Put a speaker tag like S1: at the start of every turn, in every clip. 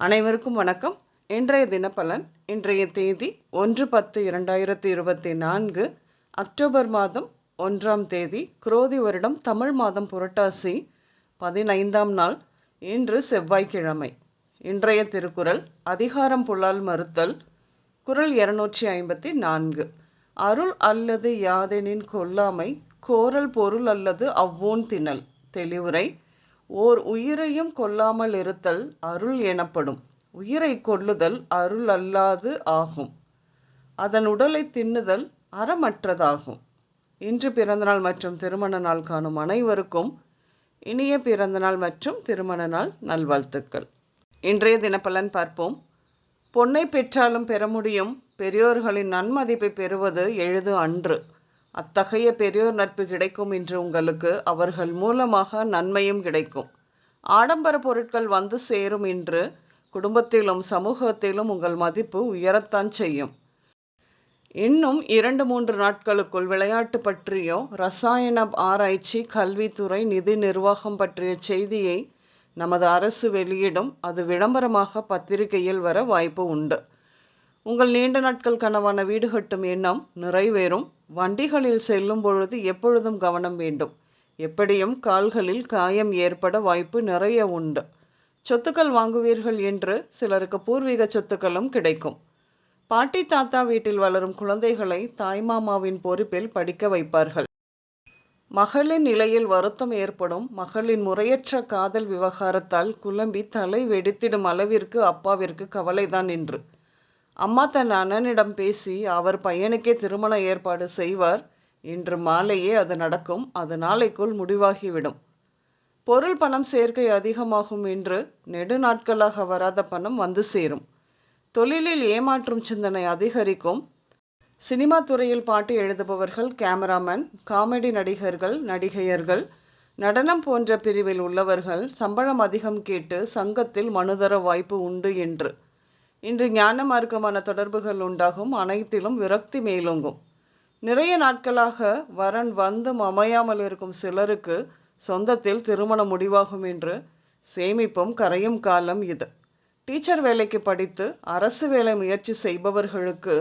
S1: அனைவருக்கும் வணக்கம். இன்றைய தினப்பலன் இன்றைய தேதி ஒன்று பத்து இரண்டாயிரத்தி இருபத்தி நான்கு அக்டோபர் மாதம் ஒன்றாம் தேதி குரோதி வருடம் தமிழ் மாதம் புரட்டாசி பதினைந்தாம் நாள் இன்று செவ்வாய்க்கிழமை. இன்றைய திருக்குறள் அதிகாரம் புலால் மறுத்தல் குரல் இருநூற்றி ஐம்பத்தி நான்கு. அருள் அல்லது யாதெனின் கொல்லாமை கோரல் பொருள் அல்லது அவ்வோன் திணல். தெளிவுரை ஓர் உயிரையும் கொல்லாமல் இருத்தல் அருள் எனப்படும். உயிரை கொல்லுதல் அருள் அல்லாது ஆகும். அதன் உடலை தின்னுதல் அறமற்றதாகும். இன்று பிறந்தநாள் மற்றும் திருமண நாள் காணும் அனைவருக்கும் இனிய பிறந்தநாள் மற்றும் திருமண நாள் நல்வாழ்த்துக்கள். இன்றைய தினப்பலன் பார்ப்போம். பொன்னை பெற்றாலும் பெற முடியும். பெரியோர்களின் நன்மதிப்பை பெறுவது எழுது அன்று. அத்தகைய பெரியோர் நட்பு கிடைக்கும் என்று உங்களுக்கு அவர்கள் மூலமாக நன்மையும் கிடைக்கும். ஆடம்பர பொருட்கள் வந்து சேரும் என்று குடும்பத்திலும் சமூகத்திலும் உங்கள் மதிப்பு உயரத்தான் செய்யும். இன்னும் இரண்டு மூன்று நாட்களுக்குள் விளையாட்டு பற்றியோ ரசாயன ஆராய்ச்சி கல்வித்துறை நிதி நிர்வாகம் பற்றிய செய்தியை நமது அரசு வெளியிடும். அது விளம்பரமாக பத்திரிகையில் வர வாய்ப்பு உண்டு. உங்கள் நீண்ட நாட்கள் கனவான வீடு கட்டும் எண்ணம் நிறைவேறும். வண்டிகளில் செல்லும் பொழுது எப்பொழுதும் கவனம் வேண்டும். எப்படியும் கால்களில் காயம் ஏற்பட வாய்ப்பு நிறைய உண்டு. சொத்துக்கள் வாங்குவீர்கள் என்று சிலருக்கு பூர்வீக சொத்துக்களும் கிடைக்கும். பாட்டி தாத்தா வீட்டில் வளரும் குழந்தைகளை தாய்மாமாவின் பொறுப்பில் படிக்க வைப்பார்கள். மகளின் நிலையில் வருத்தம் ஏற்படும். மகளின் முறையற்ற காதல் விவகாரத்தால் குழம்பி தலை வெடித்திடும் அளவிற்கு அப்பாவிற்கு கவலைதான் என்று அம்மா தன் அண்ணனிடம் பேசி அவர் பையனுக்கே திருமண ஏற்பாடு செய்வார். இன்று மாலையே அது நடக்கும். அது நாளைக்குள் முடிவாகிவிடும். பொருள் பணம் சேர்க்கை அதிகமாகும் என்று நெடு நாட்களாக வராத பணம் வந்து சேரும். தொழிலில் ஏமாற்றும் சிந்தனை அதிகரிக்கும். சினிமா துறையில் பாட்டு எழுதுபவர்கள் கேமராமேன் காமெடி நடிகர்கள் நடிகையர்கள் நடனம் போன்ற பிரிவில் உள்ளவர்கள் சம்பளம் அதிகம் கேட்டு சங்கத்தில் மனுதர வாய்ப்பு உண்டு என்று இன்று ஞான மார்க்கமான தொடர்புகள் உண்டாகும் அனைத்திலும் விரக்தி மேலோங்கும். நிறைய நாட்களாக வரன் வந்தும் அமையாமல் இருக்கும் சிலருக்கு சொந்தத்தில் திருமணம் முடிவாகும் என்று சேமிப்பும் கரையும் காலம் இது. டீச்சர் வேலைக்கு படித்து அரசு வேலை முயற்சி செய்பவர்களுக்கு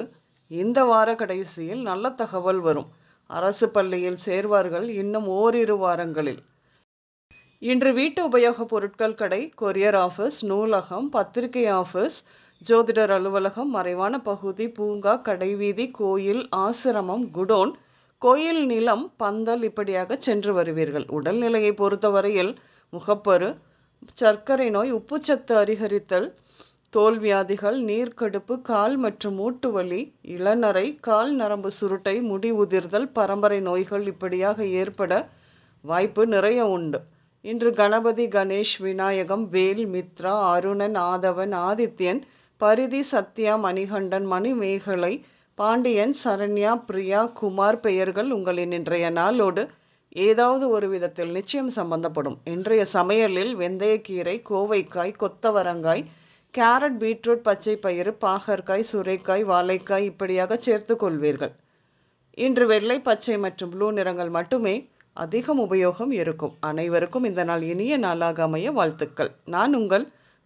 S1: இந்த வார கடைசியில் நல்ல தகவல் வரும். அரசு பள்ளியில் சேர்வார்கள் இன்னும் ஓரிரு வாரங்களில். இன்று வீட்டு உபயோகப் பொருட்கள் கடை கொரியர் ஆஃபீஸ் நூலகம் பத்திரிகை ஆஃபீஸ் ஜோதிடர் அலுவலகம் மறைவான பகுதி பூங்கா கடைவீதி கோயில் ஆசிரமம் குடோன். கோயில் நிலம் பந்தல் இப்படியாக சென்று வருவீர்கள். உடல்நிலையை பொறுத்தவரையில் முகப்பரு சர்க்கரை நோய் உப்புச்சத்து அதிகரித்தல் தோல்வியாதிகள் நீர்க்கடுப்பு கால் மற்றும் மூட்டு வலி இளநரை கால் நரம்பு சுருட்டை முடி உதிர்தல் பரம்பரை நோய்கள் இப்படியாக ஏற்பட வாய்ப்பு நிறைய உண்டு. இன்று கணபதி கணேஷ் விநாயகம் வேல் மித்ரா அருணன் ஆதவன் ஆதித்யன் பரிதி சத்யா மணிகண்டன் மணிமேகலை பாண்டியன் சரண்யா பிரியா குமார் பெயர்கள் உங்களின் இன்றைய நாளோடு ஏதாவது ஒரு விதத்தில் நிச்சயம் சம்பந்தப்படும். இன்றைய சமையலில் வெந்தயக்கீரை கோவைக்காய் கொத்தவரங்காய் கேரட் பீட்ரூட் பச்சை பயிறு பாகற்காய் சுரைக்காய் வாழைக்காய் இப்படியாக சேர்த்து கொள்வீர்கள். இன்று வெள்ளை பச்சை மற்றும் ப்ளூ நிறங்கள் மட்டுமே அதிகம் உபயோகம் இருக்கும். அனைவருக்கும் இந்த நாள் இனிய நாளாக அமைய வாழ்த்துக்கள். நான் உங்கள்